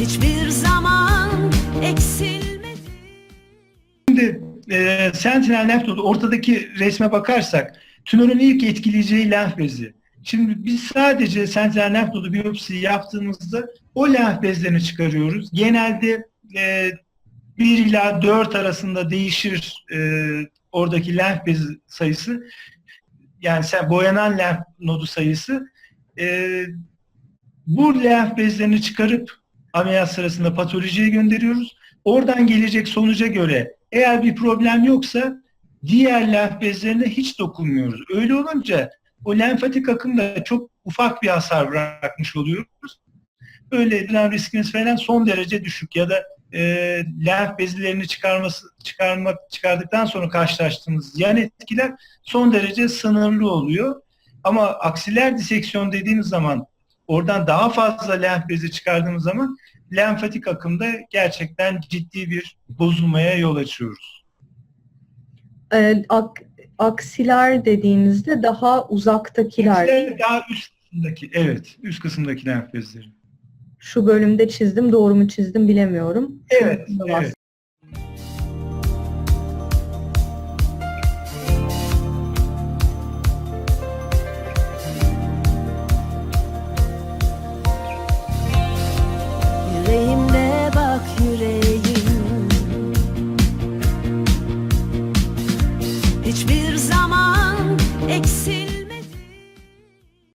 hiçbir zaman eksilmedi. Şimdi e, sentinel lenf ortadaki resme bakarsak tümörün ilk etkileyeceği lenf bezi. Şimdi biz sadece sentinel lenf nodu biyopsi yaptığımızda o lenf bezlerini çıkarıyoruz. Genelde e, 1 ila 4 arasında değişir e, oradaki lenf bezi sayısı. Yani sen boyanan lenf nodu sayısı. E, bu lenf bezlerini çıkarıp ameliyat sırasında patolojiye gönderiyoruz. Oradan gelecek sonuca göre eğer bir problem yoksa diğer lenf bezlerine hiç dokunmuyoruz. Öyle olunca o lenfatik akımda çok ufak bir hasar bırakmış oluyoruz. Öyle edilen riskimiz falan son derece düşük ya da e, lenf bezlerini çıkarması çıkarmak çıkardıktan sonra karşılaştığımız yan etkiler son derece sınırlı oluyor. Ama aksiler diseksiyon dediğimiz zaman oradan daha fazla lenf bezi çıkardığımız zaman lenfatik akımda gerçekten ciddi bir bozulmaya yol açıyoruz. Ee, ak- aksiler dediğinizde daha uzaktakiler. Aksiler daha üst kısımdaki, evet, üst kısımdaki lenf bezleri. Şu bölümde çizdim, doğru mu çizdim bilemiyorum. Evet, evet. Yüreğimde bak yüreğim. Hiçbir zaman eksil